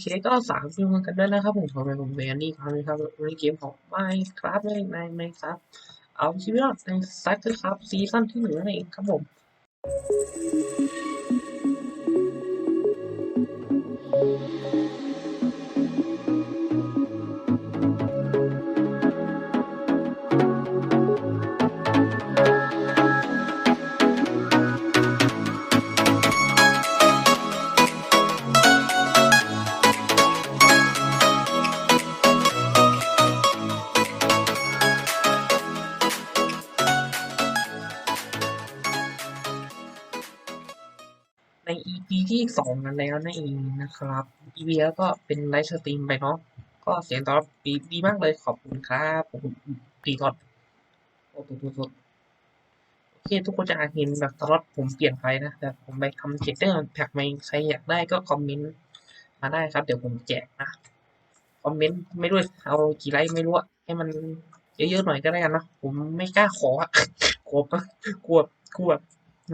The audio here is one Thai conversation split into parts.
เคก็สามฟิลกันด้วยนะครับผมขอเป็นผมเบนนี่ครับนะครับในเกมของไม่ครับในในในครับเอาชีวิตรอดในซักครับซีซั่นที่หนึ่งนั่นเองครับผม ที่สองกันแล้วนั่นเองนะครับ EP แล้วก็เป็นไลฟ์สตรีมไปเนาะก็เสียงตอบรับดีดีมากเลยขอบคุณครับผมตีทอดโอ้ตัวตัวโอเคทุกคนจะอาเห็นแบบตลอดผมเปลี่ยนไปนะแต่ผมไปทำเจเตอร์แพ็กใหม่ใครอยากได้ก็คอมเมนต์มาได้ครับ เดี๋ยวผมแจกนะคอมเมนต์ไม่รู้เอากี่ไลค์ไม่รู้ให้มันเยอะๆหน่อยก็ได้กันนะผมไม่กล้าขออะกลัวปะกลัวกลัว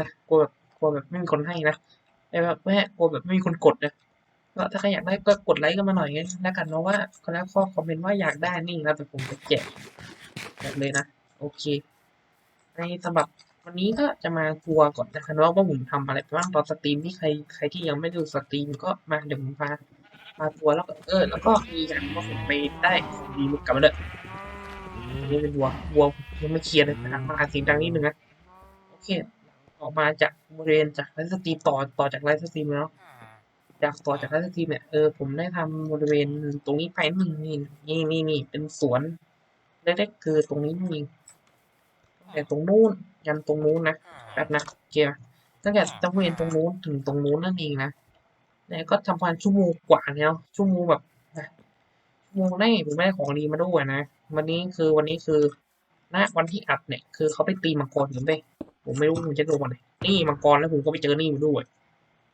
นะกลัวแบบกลัวแบบไม่มีคนให้นะ แบบแม่กลัวแบบไม่มีคนกดนะก็ถ้าใครอยากได้ก็กดไลค์กันมาหน่อยงั้นแล้วกันเนาะว่าคนแล้วข้อคอมเมนต์ว่าอยากได้นี่นะแต่ผมจะแจกแบบเลยนะ โอเค ในสำหรับวันนี้ก็จะมาทัวร์ก่อนนะครับว่าว่าผมทำอะไรไปบ้างตอนสตรีมที่ใครใครที่ยังไม่ดูสตรีมก็มาเดี๋ยวผมพามาทัวร์แล้วก็เออแล้วก็มีอย่างว่าผมไปได้ของดีกลับมาเลยอันนี้เป็นวัววัวยังไม่เคลียร์เลยนะมาอ่านเสียงดังนิดนึงนะโอเค ออกมาจากบริเวณจากไลฟ์สตรีมต่อต่อจากไลฟ์สตรีมแล้วจากต่อจากไลฟ์สตรีมเนี่ยเออผมได้ทำบริเวณตรงนี้ไปหนึ่งนี่นี่นี่นี่เป็นสวนเล็กๆคือตรงนี้นี่เองแต่ตรงนู้นยันตรงนู้นนะแบบนะเกียร์ตั้งแต่ตรงบริเวณตรงนู้นถึงตรงนู้นนั่นเองนะเนี่ยก็ทำประมาณชั่วโมงกว่าแล้วชั่วโมงแบบนะชั่วโมงแรกผมไม่ได้ของดีมาด้วยนะ วันนี้คือวันนี้คือณวันที่อัดเนี่ย คือเขาไปตีมังกรผมไป ผมไม่รู้มันจะโดนวันไหนนี่มังกรแล้วผมก็ไปเจอนี่มาด้วย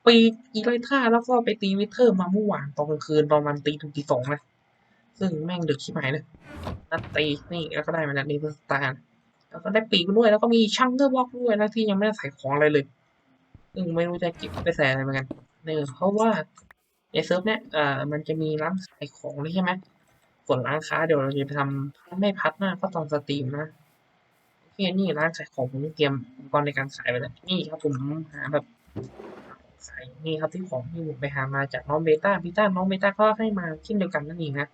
ปีอีไรท่าแล้วก็ไปตีวิเทอร์มาเมื่อวานตอนกลางคืนประมาณตีถึงตีสองนะ ซึ่งแม่งดึกชิบหายเลยนัดตีนี่แล้วก็ได้มาจากนี่เพื่อสตาร์แล้วก็ได้ปีกด้วยแล้วก็มีช่างเกอร์บล็อกด้วยนะที่ยังไม่ได้ใส่ของอะไรเลย ซึ่งไม่รู้จะเก็บไปใส่อะไรเหมือนกันเนี่ยเพราะว่าในเซิร์ฟเนี่ยเอ่อมันจะมีร้านขายของเลยใช่ไหมส่วนร้านค้าเดี๋ยวเราจะไปทำไม่พัดหน้าก็ตอนสตรีมนะ โอเคนี่ร้านขายของผมเตรียมอุปกรณ์ในการขายไปแล้วนี่ครับผมหาแบบขายนี่ครับที่ของที่ผมไปหามาจากน้องเบต้าพีต้าน้องเบต้าก็ให้มาเช่นเดียวกันนั่นเองนะ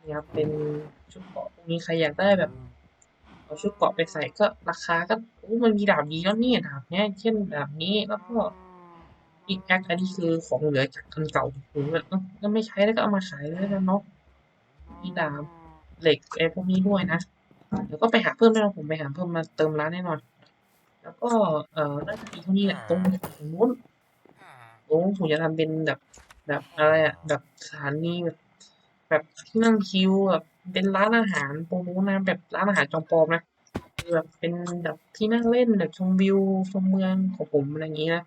นี่ครับเป็นชุดเกาะพวกนี้ใครอยากได้แบบเอาชุดเกาะไปใส่ก็ราคาก็โอ้มันมีดาบดีแล้วนี่ดาบเนี้ยเช่นดาบนี้แล้วก็อีกแอคอันนี้คือของเหลือจากกันเก่าผมก็ไม่ใช้แล้วก็เอามาขายแล้วกันเนาะมีดาบเหล็กไอ้พวกนี้ด้วยนะ เดี๋ยวก็ไปหาเพิ่มแน่นอนผมไปหาเพิ่มมาเติมร้านแน่นอน แล้วก็เอ่อน่าจะมีเท่านี้แหละตรงตรงนู้นตรงนู้นผมจะทำเป็นแบบแบบอะไรอะแบบสถานีแบบแบบที่นั่งคิวแบบเป็นร้านอาหารตรงนู้นนะแบบร้านอาหารจอมปลอมนะคือแบบเป็นแบบที่นั่งเล่นแบบชมวิวชมเมืองของผมอะไรอย่างนี้นะ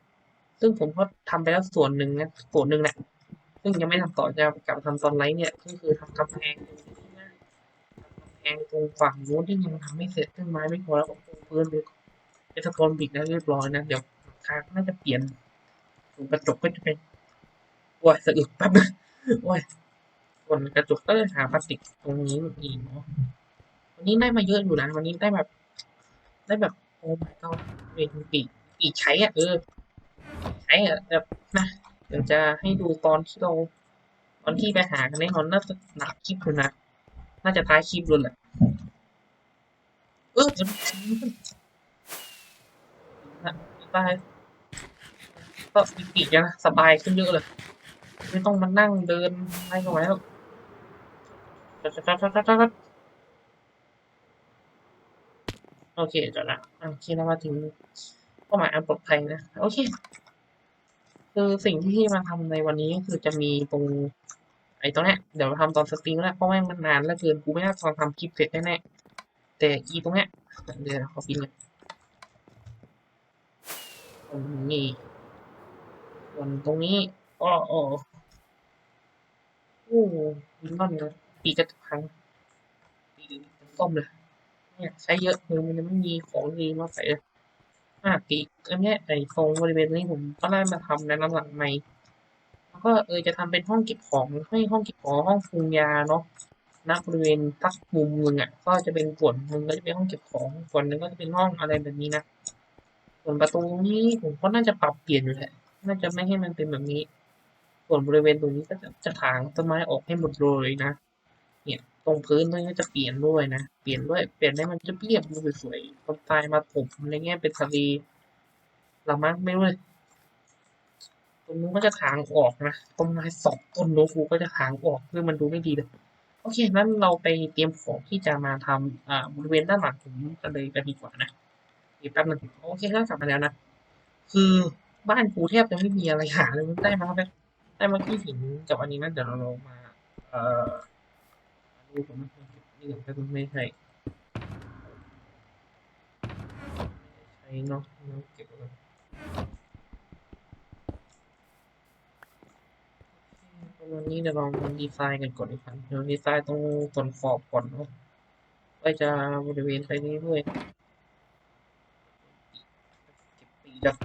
ซึ่งผมก็ทำไปแล้วส่วนหนึ่งนะส่วนหนึ่งแหละซึ่งยังไม่ทำต่อจะกลับมาทำตอนไลฟ์เนี่ยก็คือทำกำแพงตร งนี้นะแพงตรงฝั่งนู้นที่ยังทำไม่เสร็จต้นไม้ไม่พอแล้วก็ปูพื้นไปเป็นสะพานบิดแล้วเรียบร้อยนะเดี๋ยวคางน่าจะเปลี่ยนกระจกก็จะเป็นโอ้ยสะอึกแป๊บนึงโอ้ยส่วนกระจกก็เลยหาพลาสติกตรงนี้อีกเนาะวันนี้ได้มาเยอะอยู่นะวันนี้ได้แบบ ได้แบบโอ้ไม่ก็เป็นปีกปีกใช้อะเออใช้อะแบบนะเดี๋ยวจะให้ดูตอนที่เราตอนที่ไปหากันแน่นอนน่าจะหนักคลิปอยู่นะ น่าจะท้ายคลิปเลยแหละเออตายก็ปีกนะสบายขึ้นเยอะเลย ไม่ต้องมานั่งเดินอะไรกันแล้วโอเคจบละโอเคเรามาถึงเป้าหมายอันปลอดภัยนะ โอเค คือสิ่งที่มาทำในวันนี้ก็คือจะมีตรง อ้ตรงเนี้ยเดี๋ยวทำตอนสตรีมแล้วเพราะแม่งมันนานแล้วเกินกูไม่น่าตอนทำคลิปเสร็จแน่ๆแต่อีตรงเนี้ยเดี๋ยวขอพิมพ์เลยตรงนี้ส่วนตรงนี้อ้ออ้อโอ้ยิงก้อนเลยปีกจะพังปีกจะส้มเลยเนี่ยใช้เยอะคือมันไม่มีของดีมาใส่เลยอะปีกอันเนี้ยไอ้ตรงบริเวณนี้ผมก็ได้มาทำในน้ำหลังใหม่ ก็เออจะทำเป็นห้องเก็บของให้ห้องเก็บของห้องปรุงยาเนาะณบริเวณทักมุมหนึงอะก็จะเป็นส่วนหนึ่งก็จะเป็นห้องเก็บของส่วนหนึ่งก็จะเป็นห้องอะไรแบบนี้นะส่วนประตูนี้ผมก็น่าจะปรับเปลี่ยนอยู่แหละน่าจะไม่ให้มันเป็นแบบนี้ ส่วนบริเวณตรงนี้ก็จะจะถางต้นไม้ออกให้หมดเลยนะเนี่ยตรงพื้นตรงนี้ก็จะเปลี่ยนด้วยนะเปลี่ยนด้วยเปลี่ยนให้มันจะเรียบดูสวยๆต้นไม้มาถมอะไรเงี้ยเป็นทะเลละมั้งไม่รู้เลย ตรงนู้นก็จะถางออกนะต้นไม้สองต้นโนฟูก็จะถางออกเพื่อมันดูไม่ดีเลยโอเคนั้นเราไปเตรียมของที่จะมาทำอ่าบริเวณด้านหลังผมกันเลยกันดีกว่านะอีกแป๊บนึงโอเคก็กลับมาแล้วนะคือบ้านกูแทบจะไม่มีอะไรหาเลยได้มาแค่ได้มาที่หินกับอันนี้นะเดี๋ยวเราลงมา เอ่อดูผมนี่ผมไม่ใช่ใช่เนาะเนาะเก็บไว้ ก่อนประมาณนี้เดี๋ยวลองดีไซน์กันก่อนดีกว่าเดี๋ยวดีไซน์ตรงส่วนขอบก่อนเนาะไว้จะบริเวณไปนี้ด้วยเก็บปีกอะ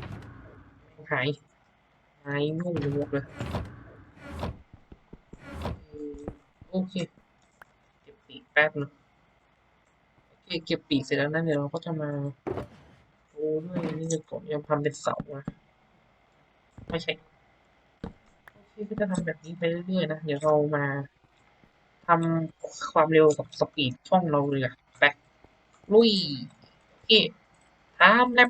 หายหายงงไปหมดเลยโอเคเก็บปีกแป๊บนึงโอเคเก็บปีกเสร็จแล้วนะเดี๋ยวเราก็จะมาโอ้ด้วยนี่จะก่อนยังทำเป็นเสาอะไม่ใช่ โอเคก็จะทำแบบนี้ไปเรื่อยๆนะ เดี๋ยวเรามาทำความเร็วกับสปีดช่องเราเลยอะไปลุยโอเคทำแล้ว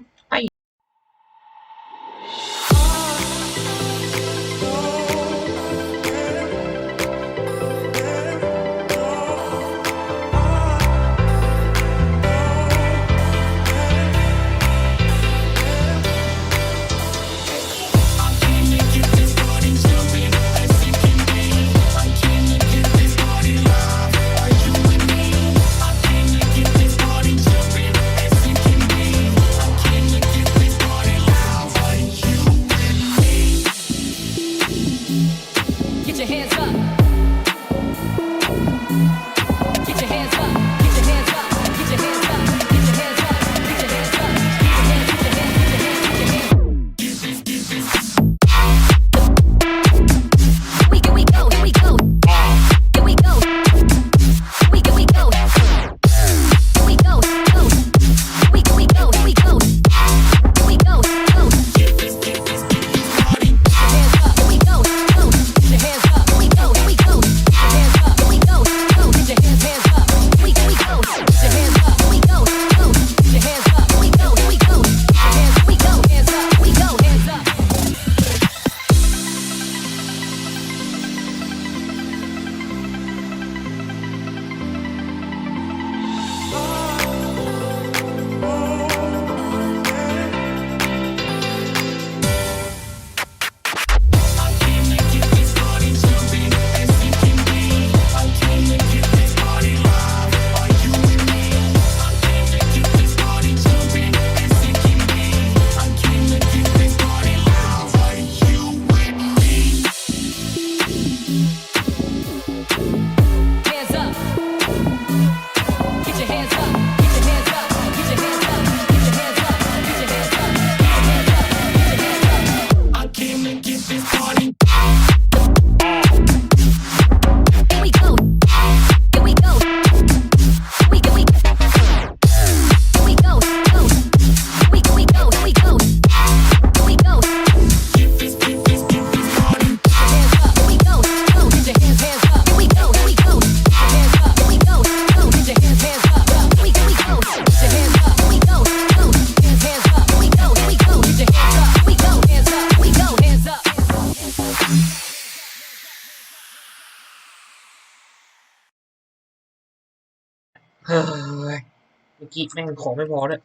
เมื่อกี้แม่งของไม่พอด้วย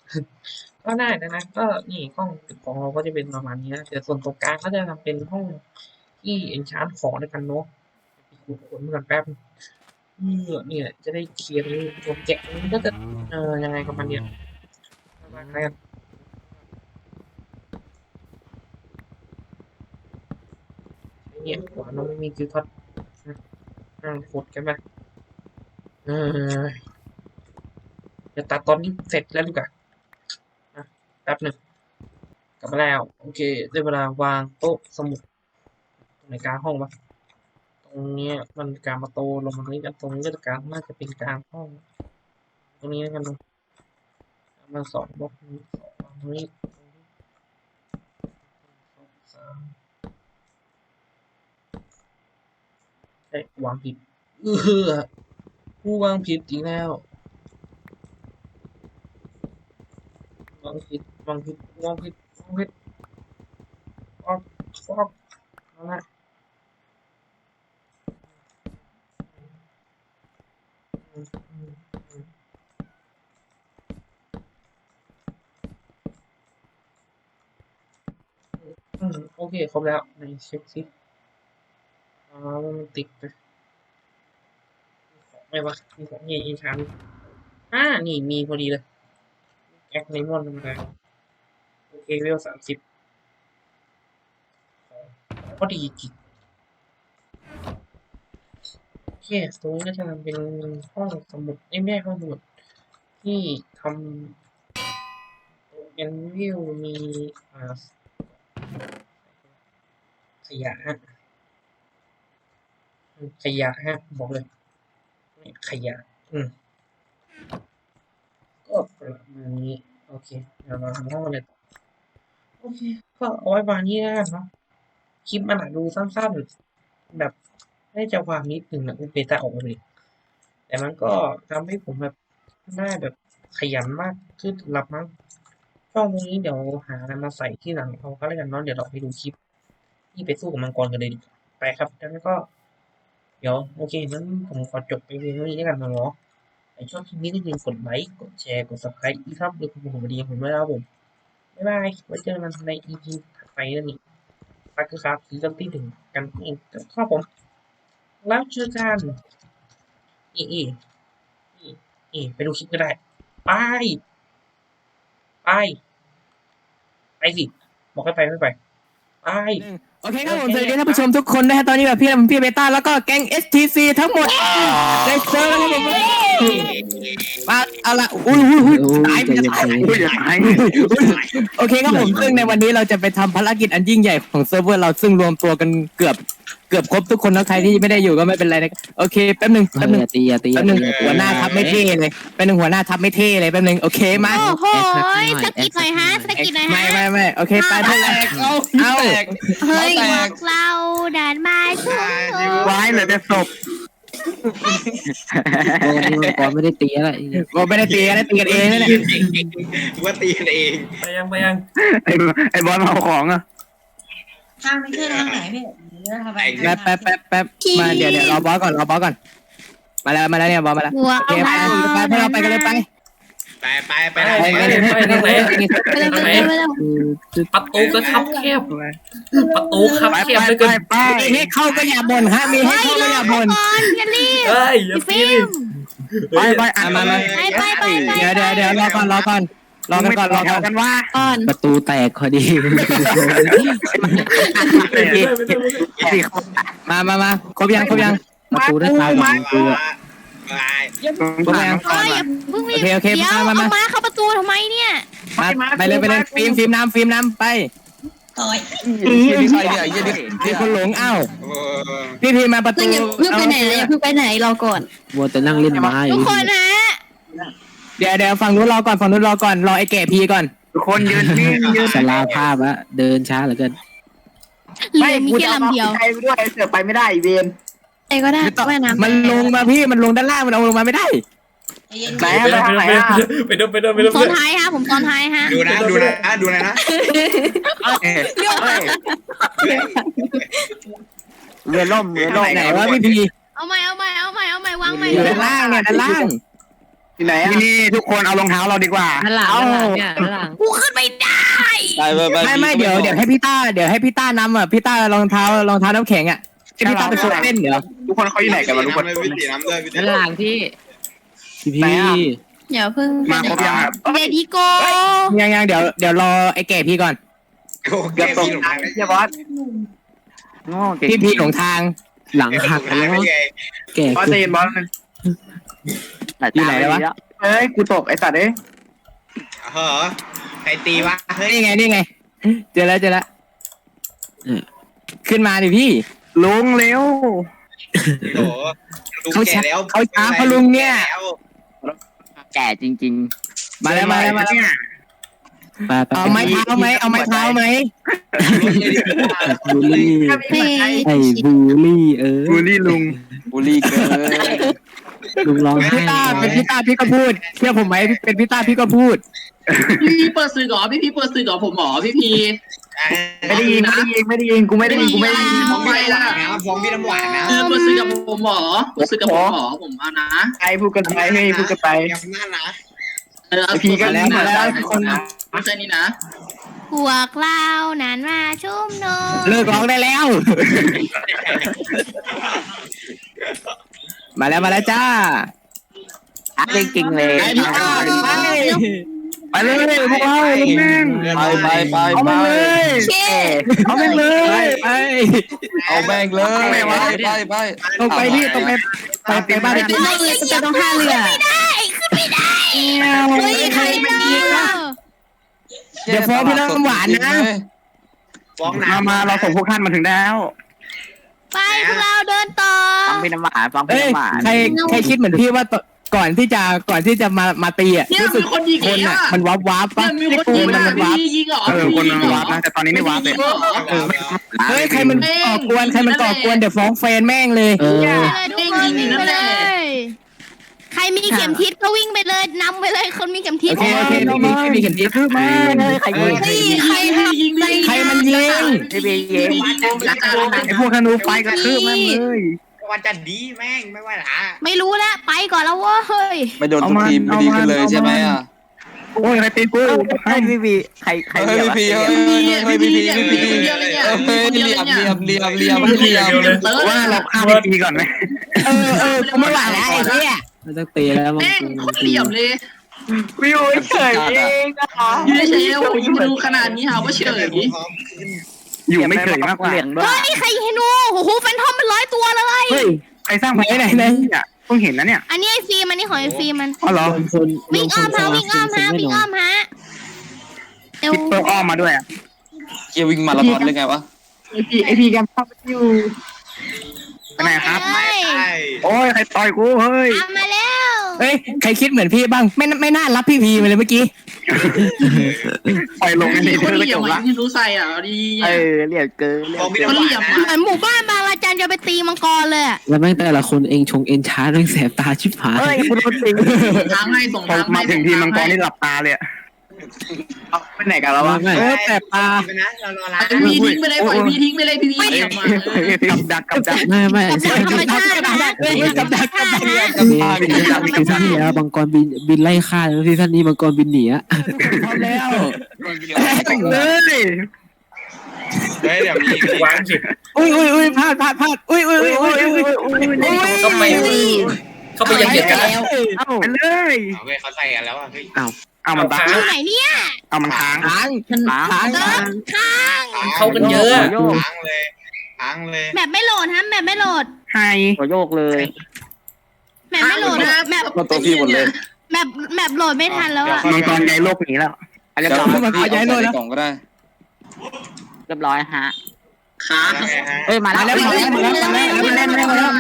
ก็ได้นะนะก็นี่ห้องของเราก็จะเป็นประมาณนี้นะแต่ส่วนตรงกลางก็จะทำเป็นห้องที่เอนชานของด้วยกันเนาะปขุดขนกันแป๊บเมื่อเนี่ยจะได้เคลียร์ตัวแกะมันก็จะเออยังไงกับมันเนี่ยประมาณนั้นเนี่ยหัวน้องไม่มีคิวท็อตนั่งขุดกันไปเออ เดี๋ยวตัดตอนนี้เสร็จแล้วดีกว่าอะแป๊บหนึ่งกลับมาแล้ว โอเค ได้เวลาวางโต๊ะสมุดในกลางห้องปะตรงนี้มันกลางประตูลงมาตรงนี้กันตรงนี้ก็จะกลางน่าจะเป็นกลางห้อง ตรงนี้กันตรงมาสองบล็อกนี้สองตรงนี้ตรงนี้สองสามเอ้ยวางผิดเออกูวางผิดอีกแล้ว วา งผิดวางผิดวางผิดวางผิดออกออกนั่นแหละอืมอืมอืมอืมโอเค ครบแล้วในเช็คซิอ๋อมันติดไปมีของไหมวะมีของเงี้ยอีชันอ่านี่ มีพอดีเลย แอคในมอนธรรมดาโอเคเวลสามสิบก็ดีจริงโอเคตรงนี้ก็จะทำเป็นห้องสมุดไอ้ยไม่ใช่ห้องสมุดที่ทำแอนวิวมีอ่าขยะฮะขยะฮะบอกเลยขยะ อืม ก็ประมาณนี้ โอเคเดี๋ยวเราทำห้องเลยโอเค ก็เอาไว้ประมาณนี้แล้วกันเนาะคลิปมันอาจดูสั้นๆแบบได้ใจความนิดหนึ่งนะอุเบต้าออกมาเลยแต่มันก็ทำให้ผมแบบได้แบบขยันมากขึ้นหลับมั้งช่องนี้เดี๋ยวหาอะไรมาใส่ที่หลังเอาก็แล้วกันเนาะเดี๋ยวเราไปดูคลิปที่ไปสู้กับมังกรกันเลยดีกว่าไปครับแล้วก็ เดี๋ยวโอเคงั้นผมขอจบไปเพียงเท่านี้แล้วกันนะเนาะ ใครชอบคลิปนี้ก็อย่าลืมกดไลค์กดแชร์กด subscribe อีกครับหรือคุณผมดีผมด้วยนะครับผมบ๊ายบายไว้เจอกันใน EP ถัดไปนั่นนี่รักครับซีซั่นที่หนึ่งกันเองครับผม แล้วเจอกันอีอีอีอีไปดูคลิปก็ได้ ไป ไป ไปสิ บอกให้ไปไม่ไป ไป โอเคครับผมสวัสดีท่านผู้ชมทุกคนนะฮะตอนนี้แบบพี่ผมพี่เบต้าแล้วก็แก๊ง STC ทั้งหมดได้เจอแล้วครับผมมาเอาละอุ้ยอุ้ยอุ้ยตายไปจะตายโอเคครับผมซึ่งในวันนี้เราจะไปทำภารกิจอันยิ่งใหญ่ของเซิร์ฟเวอร์เราซึ่งรวมตัวกันเกือบเกือบครบทุกคนแล้วใครที่ไม่ได้อยู่ก็ไม่เป็นไรนะโอเคแป๊บหนึงแป๊บหนึงอย่าตีอย่าตีแป๊บหนึงหัวหน้าทัพไม่เท่เลยแป๊บหนึงหัวหน้าทัพไม่เท่เลยแป๊บหนึงโอเคมาโอ้โหสกิดหน่อยฮะสกิดหน่อยไม่ฮะ ไม่ไม่โอเคไปเท่าไหร่เอาเอา เฮ้ยพวกเราดันมาช่วยไว้เหลือแต่ศพโอ้นี่มังกรไม่ได้ตีอะไรก็ไม่ได้ตีกันนะตีกันเองนั่นแหละว่าตีกันเอง ไปยังไปยังไอ้ไอ้บอลเอาของอะทางไม่ใช่ทางไหนพี่ หรือทางไปแป๊บแป๊บแป๊บแป๊บมาเดี๋ยวเดี๋ยวรอบอสก่อนรอบอสก่อน มาแล้วมาแล้วเนี่ยบอสมาแล้วหัวโอเคไปไปพวกเราไปกันเลยไปไปไปไปไปไหนไปไปไปทางไหนไปเลยไปเลย ไปเลยคือประตูก็คับแคบ ประตูคับไปแคไปบเหลยไปเกินไปมีให้เข้าก็อย่าบ่นฮะมีให้เฮ้ยเข้าก็รอย่าอบ่นก่อนกันรีบเฮ้ยอย่าพี่ปีฟิดิล์มไปไปอะมามาไปไปไปไปเดี๋ยวเดี๋ยวเดี๋ยวรอก่อนรอก่อน รอกันก่อนรอกันว่าก่อนประตูแตกพอดีมามามาครบยังครบยังประตูด้านซ้ายของประตูอะไปครบยังเฮ้ยอย่าเพิ่งโอเคโอเคเดี๋ยวมาเอามามามาเข้าประตูทำไมเนี่ยมาไปเลยไปเลยฟิล์มฟิล์มน้ำฟิล์มน้ำไปต่อยมีคนหลงอ้าวโอ้พี่พีมาประตูเพิ่งไปไหนเลยเพิ่งไปไหนรอก่อนมัวแต่นั่งเล่นไม้อทุกยู่คนนะ เดี๋ยวเดี๋ยวฝั่งนู้นรอก่อนฝั่งนู้นรอก่อนรอไอ้แก่พีก่อนทุกคนยืนนี่ยืนสลาภาพอะเดินช้าเหลือเกินเรือมีแค่ลำเดียวใครไปด้วยเสือไปไม่ได้เวนใครก็ได้ว่ายน้ำมันลงมาพี่มันลงด้านล่างมันเอาลงมาไม่ได้เย็นไหนไปอะเดินไปเดินไปเดินไปผเดิมนซ้อนท้ายฮะผมซ้อนท้ายฮะดูนะดูนะดูนะนะเรือล่มเรือล่มไหนวะพี่พีเอาใหม่เอาใหม่เอาใหม่เอาใหม่วางใหม่อยู่ด้านล่างเนี่ยด้านล่าง ที่ไหนอะนี่ทุกคนเอารองเท้าเราดีกว่าด้านหลังด้านหลังเนี่ยด้านหลังกูขึ้นไม่ได้ไม่ไม่เดี๋ยวเดี๋ยวให้พี่ต้าเดี๋ยวให้พี่ต้านำอะพี่ต้ารองเท้ารองเท้าน้ำแข็งอะให้พี่ต้าไปฝึกเต้นเดี๋ยวทุกคนเขาอยู่ไหนกันวะทุกคนวิธีน้ำด้วยวิธีด้านหลังที่พี่ไหนพี่อะเดี๋ยวเพิ่งมาครบยังเดดิโกยังยังเดี๋ยวเดี๋ยวรอไอ้แก่พี่ก่อนโอ้เก็บตรงไหนเฮียบอสโง่เก่งพี่พีหลงทาง หลังหักหาแล้วไม่ไงแก่บอสขึ้นเย็นบอส อยู่ไหนแล้ววะเฮ้ยกูตกไอ้สัตว์เอ้ยเหรอใครตีวะ เฮ้ย นี่ไงนี่ไง เจอแล้วเจอแล้วขึ้นมาดิพี่ ลงเร็ว โอ้โหลุงเขาแก่ช้าแล้วเขาช้าเพราะลุงเนี่ย แก่จริง มาแล้วมาแล้วมาแล้วไปไปเอาไม้เท้าไหมเอาไม้เท้าไหมบูลลี่ไม่ไอ้บูลลี่เออๆบูลลี่ลุงบูลลี่เกิน ลุงร้องไห้พี่ต้าเป็นพี่ต้าพี่ก็พูดเชื่อผมไหมเป็นพี่ต้าพี่ก็พูด พี่พีเปิดสื่อก่อนพี่พีเปิดสื่อก่อนผมหมอพี่พี ไม่ได้ยิงไม่ได้ยิงไม่ได้ยิงกูไม่ได้ยิงกูไม่ได้ยิงฟ้องพี่น้ำหวานนะฟ้องพี่น้ำหวานนะเออเปิดสื่อกับผมหมอเปิดสื่อกับผมหมอผมเอานะใครพูดกันไปให้พูดกันไปยังน่านะเออเอาไอ้พีก็แล้แล้ววมามาแล้แล้ววทุกคนนะไม่ใช่นี่นะพวกเรานั้นมาชุมนุมเลิกร้องได้แล้ว มาแล้วมาแล้วจ้าจริงจริงเลยไปพี่ต้าไปไปเลยพวกเราลุงแม่งไปไปไปเอาไปไปเลยเช่เอาไปเลไปยไปเอาแบงเลยไปไปวะไปไปตรงไปพี่ตรงไปไปไปบ้านพี่ต้าจะต้องท่าเรือเฮ้ยใครมาเดี๋ยวฟ้องพี่น้ำหวานนะฟ้องมาน้ำมาเราส่งพวกท่านมาถึงแล้ว ไปพวกเราเดินต่อ ฟังพี่น้ำหวานฟังพี่เอ้ยน้ำหวานใครใครคิดเหมือนพี่ว่าตก่อนที่จะก่อนที่จะมามาตีอะเนี่ยรู้สึมีกคนยิงคนอะ อะมันวับวับเนี่ปะยมีคนยิงมันอะมันวับพี่ยิงเหรอเออคนมันวาร์ปนะแต่ตอนนี้ไม่วาร์ปเลย เออไม่เฮ้ยใครมันก่อกวนใครมันก่อกวนเดี๋ยวฟ้องแฟนแม่งเลย เออ เลยทุกคนวิ่งไปเลย ใครมีเข็มทิศก็วิ่งไปเลยนำไปเลยคนมีเข็มทิศโอเคโอเคพี่มีพี่มีเข็มทิศคือมาเลยใครยิงเฮ้ยใครทำยิงดิใครมันยิง พี่เบย์ยิงไอพวกธนูไฟกระทืบแม่งเลยวันจันดีแม่งไม่ว่าหรอไม่รู้แล้วไปก่อนแล้วเว้ยไม่โดนทุกทีมไม่ดีขึ้นเลยใช่ไหมอะโอ้ยใครตีกูให้พี่บีใครใครเฮ้ยพี่พีเฮ้ยเฮ้ยพี่พีพี่พีเฮ้ยเหลี่ยมเหลี่ยมเหลี่ยมเหลี่ยมเหลี่ยมว่าเราฆ่าพี่พีก่อนไหมเออเออกูไม่ไหวแล้วไอ้เนี่ยไม่ต้องตีแล้วมังแม่งกรโคตรเหลี่ยมเลยวิวเฉยเองนะคะอยู่เฉยๆโอ้โหยิงดูขนาดนี้หาว่าเฉย อยู่ไม่เฉยมากกว่า เฮ้ยใครเห็นหนูโอ้โหแฟนทอมเป็นร้อยตัวเลย เฮ้ย ใครสร้างไหนไหนไหนเนี่ยเพิ่งเห็นนะเนี่ย อันนี้ไอฟิล์มอันนี้ของไอฟิล์มมัน อ๋อเหรอลงคนวิ่งอ้อมฮะวิ่งอ้อมฮะวิ่งอ้อมฮะเอวคิดตัวอ้อมมาด้วยอะเกียวิ่งมาราธอนหรือไงวะไอพีไอพีแกมเข้าไปอยู่ไปไหนครับเฮ้ยใช่โอ้ยใครต่อยกูเฮ้ย ตามมาแล้ว เฮ้ย ใครคิดเหมือนพี่บ้าง ไม่ไม่น่ารับพี่พีมาเลยเมื่อกี้ ปล่อยลงในๆนี้โคตรก็เหลี่ยจมบอะละที่รู้ใส่อะดีเออเรียกเกินฟ้องพี่โคตน้ำรหเหลี่ยมวานอะเหมือนหมู่บ้านบางระจันจะไปตีมังกรเลยอะแล้วแม่งแต่ละคนเองชงเอ็นชาร์เรื่องแสบตาชิบหายเฮ้ยคุณรู้จริงทางให้ส่งพอทางมาให้ถึงทีมังกรนี่หลับตาเลย เอาไปไหนกันแล้ววะไม่เออแต่ปลาไปนะเรารอร้าไอพีทิ้งไปเลยปล่อยพีทิ้งไปเลยพีเหลี่ยมอะกับดักกับดักไม่ไม่กับธรรมชาตินะเฮ้ยกับดักกับดักซีซั่นที่แล้วมังกรบินบินไล่ฆ่าแล้วซีซั่นนี้มังกรบินหนีอะพร้อมแล้วเลยเฮ้ยเดี๋ยวมีวางสิอุ้ยอุ้ยอุ้ยพลาดพลาดพลาดอุ้ยอุ้ยอุ้ยอุ้ยอุ้ยอุ้ยเข้าไปเข้าไปยังเหยียดกันแล้วไปเลยเอาเว้ยเขาใส่กันแล้วอะเฮ้ย เอามันตาอยู่ไหนเนี่ยเอามันค้างค้างค้างเอค้าองค้างเข้ากันเยอะค้างเลยค้างเลยแมปไม่โหลดฮะแมปไม่โหลดไฮหัวโยกเลยแมปไม่โหลดนะแม่ตัวพี่หมดเลยแมปแมปโหลดไม่ทันแล้วอะมังกรใหญ่โลกหนีแล้วอาจจะเดี๋ยวกลับพี่เอาใส่ในกล่องก็ได้เรียบร้อยฮะขาเอ้ยมามาแล้แล้ววมาแล้วมาแล้วมาแล้วมาแล้ว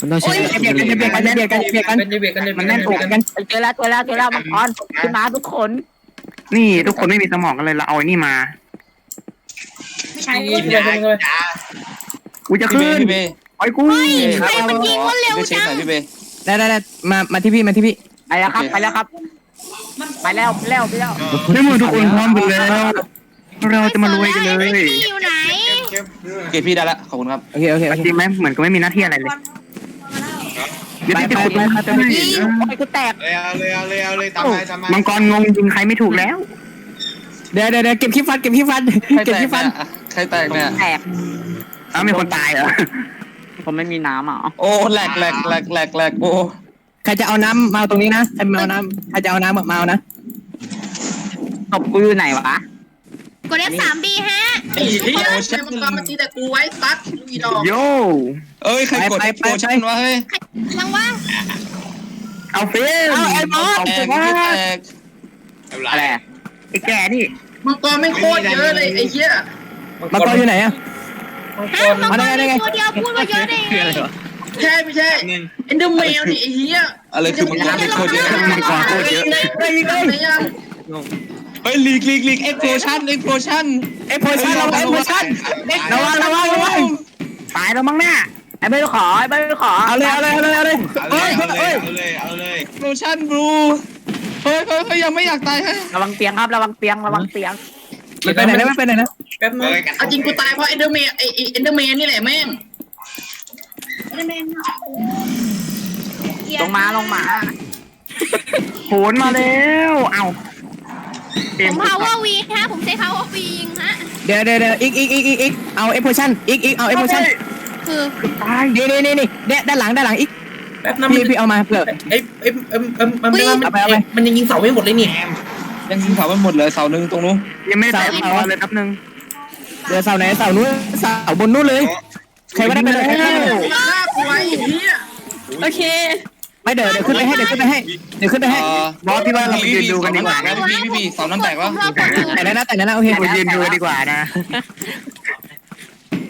มาแล้วมันต้องใช้เบียดกันเบียดกันเบียดกันเบียดกันเป็นเบียดกันเลยมันแน่นอกกันเจอแล้วเจอแล้วเจอแล้วมังกรขึ้นมาทุกคน นี่ทุกคนไม่มีสมองกันเลยเราเอาไอ้นี่มาพี่เบียดกันเลยจ้ากูจะพี่เบขึ้นพี่เบไอ้กูใครมันยิงว่าเร็วได้เช็คจัหงน่อยพี่เบได้ได้ได้มามาที่พี่มาที่พี่ไปแล้วครับไปแล้วครับไปแล้วไปแล้วไปแล้วนี่มือทุกคนพร้อมกันแล้วเราจะมารวยกันเลยพี่อยู่ไหนเก็บเกพี่ได้ละขอบคุณครับโอเคโอเคโอเคจริงไหมเหมือนก็ไม่มีหน้าที่อะไรเลย เดี๋ยวที่ขุดไปครับจะไม่ดีโอ้ยกูแตกเลยเอาเลยเอาเลยเอาเลยตามไปตามมามังกรงงยิงใครไม่ถูกแล้ว เดี๋ยวเดี๋ยวเดี๋ยวเก็บขี้ฟันเก็บขี้ฟันใครเก็บแตกขี้ฟันเนี่ยใครแตกเนี่ยแตกอ้าวมีคนตายเหรอผมไม่มีน้ำอะโอ้แหลกแหลกแหลกแหลกแหลกโอ้ใครจะเอาน้ำมาเอาตรงนี้นะใครมาเอาน้ำใครจะเอาน้ำมาเอานะศพกูอยู่ไหนวะกด F3B ฮะไอ้เหี้ยใช้มังกรมาตีแต่กูไว้ซัดอีดอกโย เอ้ยใครกดโปรชั่นวะเฮ้ยยังว่าเอาเฟลเอาไอ้บอส แตกไม่แตกอะไรไอ้แกนี่มังกรไม่โคตรเยอะเลยไอ้เหี้ยมังกรอยู่ไหนอะ มังกฮะรมังกรมีตัวเดียวพูดมาเยอะได้ไงใช่ไม่ใช่หนึ่งเอ็นเดอร์แมวนี่ไอ้เหี้ยอะไรคือมังกรเป็นโคตรเยอะมังกรโคตรเยอะไหนยังเฮ้ยลีกลีกลีกเอ็กโพชั่นเอ็กโพชั่น เอ็กโพชั่นระวังเอ็กโพชั่นระวังระวังระวังตายแล้วมั้งเนี่ย ไอ้ใบขอไอ้ใบขอเอาเลยเอาเลยเอาเลยเอาเลยเอาเฮ้เลยยเอาเลยเฮ้ยเอาเลยเอาเลยโพชั่นบลูเฮ้ยเฮ้ยเฮ้ยยังไม่อยากตายฮะระวังเตียงครับระวังเตียงระวังเตียงมันไปไหนนะมันไปไหนนะแป๊บนึเอางเลยกันเอาจริงกูตายเพราะเอ็นเดอร์แมวไอ้เอ็นเดอร์แมนนี่แหละแม่งลงมาลงมาโหนมาแล้วเอ้าผม power v ฮะ ผมใช้ power v ยิงฮะ เดี๋ยวเดี๋ยวเดี๋ยวอีกอีกอีกอีกอีกเอาเอ็กโพชั่นอีกอีกเอาเอ็กโพชั่น คือตายนี่นี่นี่นี่เนี่ยด้านหลังด้านหลังอีกแป๊บนึงพี่พี่เอามาเผื่อเอ้ยเอ้ยเอ้ยเอ้ยมันไม่มันเอาไปเอาไปมันยังยิงเสาไม่หมดเลยนี่ยังยิงเสาไปหมดเลยเสาหนึ่งตรงนู้นยังไม่ได้แต่พอเลยแป๊บนึงเดี๋ยวเสาไหนเสานู้นเสาบนนู้นเลยใครว่าได้ไปเลยฆ่ากูไว้ไอ้เหี้ยโอเค ไม่เดี๋ยวเดี๋ยวขึ้นไปให้เดี๋ยวขึ้นไปให้เดี๋ยวขึ้นไปให้บอสพี่ว่าเราไปยืนดูกันดีกว่าแล้นะพี่พี่พี่เสานั้นแตกวะผมรอก่อนดูแต่นั้นนะแต่นั้นนะโอเค ไปยืนดูกันดีกว่านะ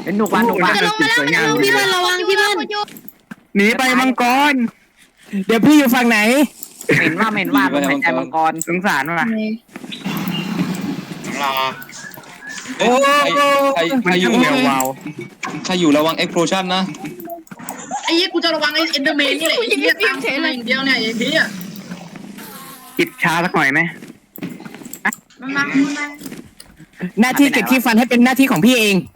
เป็นหนุกวันหนุกวันจะลงมาแล้วมันจะลงพี่บอลระวังพี่บอลหนีไปมังกร เดี๋ยวพี่อยู่ฝั่งไหน เห็นว่าเห็นว่าผมหายใจมังกรสงสารว่ะรอเอ้ยใครใครใครอยู่มันช่างแวววาวใครอยู่ระวังเอ็กโพชั่นนะไอ้เหี้ยกูจะระวังไอ้เอ็นเดอร์แมนนี่แหละไอ้เหี้ยตามกูมาอย่างเดียวเนี่ยไอ้เหี้ยจิบชาสักหน่อยไหมมันมามันมาหน้าที่เก็บขี้ฟันให้เป็นหน้าที่ของพี่เองเต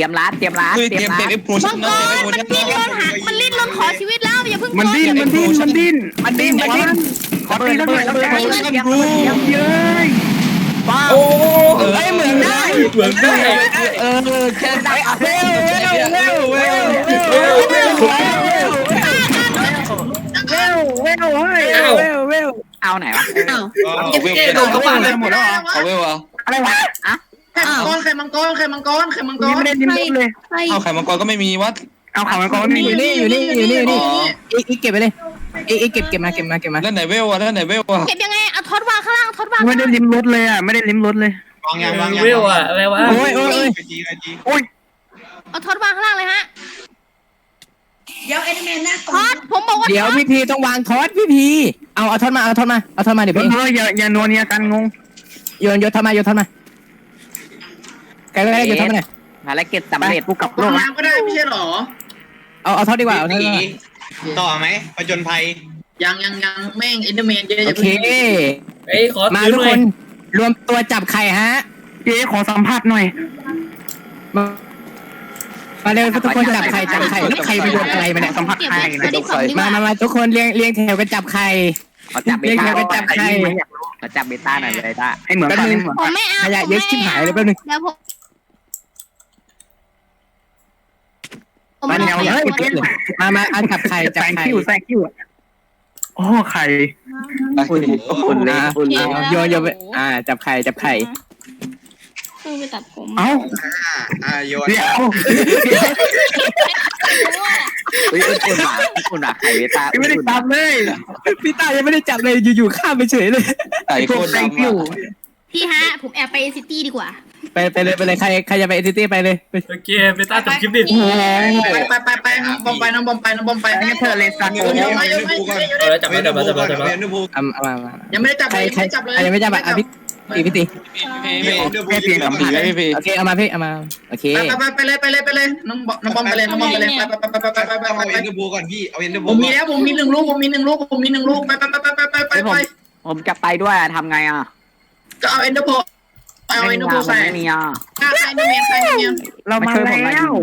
รียมร้านเตรียมร้านเฮ้ยเตรีเตยรียมมร้าเตรียนมเอ็กโพมัชั่งนกนะรเอ็กโพมันชั่นดิ้นรนหามันดิ้นรนขอชีวิตแล้วอย่าเพิ่งมันดิ้นมันดิ้นมันดิ้นมันดิ้นมันดิ้นขอตีระเบิดระเบิดเอ็กโพชั่นบลูเย้ยว้าวโอ้เอ้ยเหมือนได้เหมือนได้เออแค่ได้เร็วเร็วเร็วเร็วเร็วเร็วเร็วเร็วเฮ้ยเร็วเร็วเอาไหนวะเก็บเก็บเอาเข้าบ้านเลยหมดแล้วเหรอเอาเวลอะอะไรวะอะ ไข่มังกรไข่มังกรไข่มังกรไข่มังกรยังไม่ได้ลิ้มรสเลย ใครเอาไข่มังกรก็ไม่มีวัดเอาข่าวมังกรไม่อยู่มีนี่อยู่นี่อยู่นี่อยู่นี่อ๋ออีกอีกเก็บไปเลยอีกอีกเก็บเก็บมาเก็บมาเก็บมาแล้วไหนเวลอะแล้วไหนเวลอะเก็บยังไงเอาท็อตวางข้างล่างท็อตวางไม่ได้ลิ้มรสเลยอะไม่ได้ลิ้มรสเลยวางยังวางยังเร็วอะอะไรวะโอ้ยโอ้ยโอ้ยไอจีไอจีเอาท็อตวางข้างล่างเลยฮะเดี๋ยวเอ็นเดอร์แมนหน้าท็อตผมบอกว่าเดี๋ยวพี่พีต้องวางทอดพี่พีเอาเอาทอดมาเอาทอดมาเอาทอดมาเดี๋ยวเฮ้พี่ยอย่าอย่านวลเนี่ยกันงงโยนโยนทอดมาโยนทอดมา ไกลไกลโยนทอดมาหน่อยภารกิจสำเร็จกูกลับลโลงกน้ำก็ได้ไม่ใช่หรอ เอาเอาทอดดีกว่าเอาทอดดีกว่าต่อไหมผจญภัย ยังยังยังแม่งเอ็นเดอร์แมนเยอะโอเคเอ้ยขอมาถือทุกหน่คอยนรวมตัวจับไข่ฮะเจ๊ขอสัมภาษณ์หน่อย มามาเร็วทุกคนจับไข่จับไข่แล้วไข่ไปโยนอะไรมาเนี่ยสัมภาษณ์เก็บใครไว้ที่สองดีกมาว่ามามาทุกคนเรียงเรียงแถวกันจับไข่ขอจับเบต้าเรียกให้ไปจับใครขอจับเบต้าหน่อยเบต้าไอเหมือนแป๊บกันนึงเหมือนผมไม่เอาขยะผมเยไม่อะชิบหายเลยแป๊บนึงแล้วผม มมาไม่แนวเอาเลยผมไม่เอามามาอันจับไข่จับแซงไข่คิวแซงคิวโอ้ไข่อุ่นอุ่นเลยอ่าอุ่นเลยโยนโยนไปอ่า จับไข่จับไข่เพิ่งไปตัดผมเอ้าอ่าโยนเดี๋ยวเฮ้ยอุ่นอุ่นหมาอุ่นหมาไข่เบต้าไม่ได้จับเลยพี่ตายังไม่ได้จับเลยอยู่ๆข้ามไปเฉยเลยไก่โคตรแซงดำคิวอะพี่ฮะ ผมแอบไปซิตี้ดีกว่า ไปไปเลยไปเลยใครใครจะไปเอซิตี้ไปเลยไปโอเคเบต้าจบคลิปดิไปไปไปไปน้องบอมไปน้องบอมไปน้องบอมไปงั้นเธอเลยสักเดี๋ยวเดี๋ยวเดี๋ยวเดี๋ยวเดี๋ยวเอาแล้วจับแล้วจับแล้วจับแล้วจับแล้วเวนเดอร์บูเอาเอามามายังไม่ได้จับใครเลยใครยังไม่ได้จับเลยใครยังไม่จับอะอะพี่ตีพี่ตีพี่พี่แค่เพียงสัมผัสพี่พี่โอเคเอามาพี่เอามาโอเคไปไปไปเลยไปเลยไปเลยน้องบอมน้องบอมไปเลยน้องบอมไปเลยไปไปไปไปไปไปต้องไปเอาไปเวนเดอร์บูก่อนพี่เอาเวนเดอร์ผบูมมีแล้วผมมีหนึ่งลูกผมมีหนึ่งลูกผมมีหนึ่งลูกไปไปไปไปไปไปไปผมจะไปด้วยทำไงอะก็เอาเอ็นเดอร์โพ เอาเอ็นเดอร์โพใส่ไม่มีอะใครนี่เมียใครนี่เมียเรามาแล้ว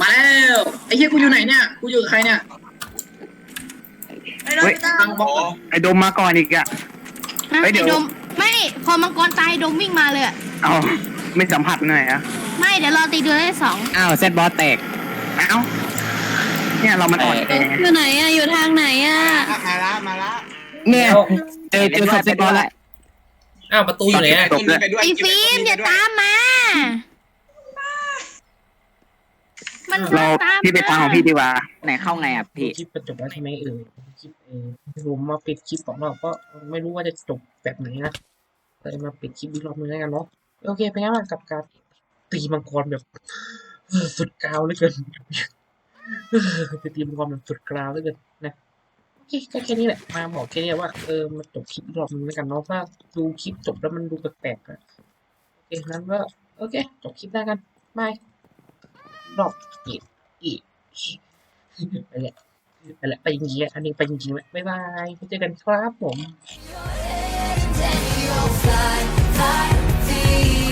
มาแล้วไอ้เหี้ยกูอยู่ไหนเนี่ยกูอยู่กับใครเนี่ยไปรถพี่ต้าตังบอ๋ออกไอโดมมาก่อนอีกอะฮะเฮ้ยเดี๋ยวไอ้ดมไม่พอมังกรตายดมวิ่งมาเลยอะเอาไม่สัมผัสหน่อยอะไม่เดี๋ยวรอตีเดือนที่สองอ้าวเซตบอสแตกเอ้าเนี่ยเรามันอ่อนแออยู่ไหนอะอยู่ทางไหนอะมาละมาละเนี่ยเจอเจอศพเซตบอสแล้ว อ้าวประตูอยู่ไหนอะไปด้วยไอ้ฟิล์มอย่าตามมา มันเรา ตามพี่ไปทางของพี่ดีกว่า ไหนเข้าไงอะพี่ คลิปมันจบแล้วใช่ไหมเออคลิปเออผมมาปิดคลิปสองรอบก็ไม่รู้ว่าจะจบแบบไหนนะเลยมาปิดคลิปอีกรอบนึงแล้วกันเนาะโอเคเป็นไงบ้างกับการตีมังกรแบบ สุดกราวเหลยเกินไปตีมังกรแบบสุดกราวเหลยเกินนะโอเค ก็แค่นี้แหละ มาบอกแค่นี้ว่าเออมาจบคลิปรอบนึงแล้วกันเนาะถ้าดูคลิปจบแล้วมันดูแปลกๆอะโอเคนั้นก็โอเคจบคลิปได้กันบายรอบอีกอีกไปแหละไปแหละไปจริงๆอะอันนี้ไปจริงๆแหละบ๊ายบายเจอกันครับผม Fly, fly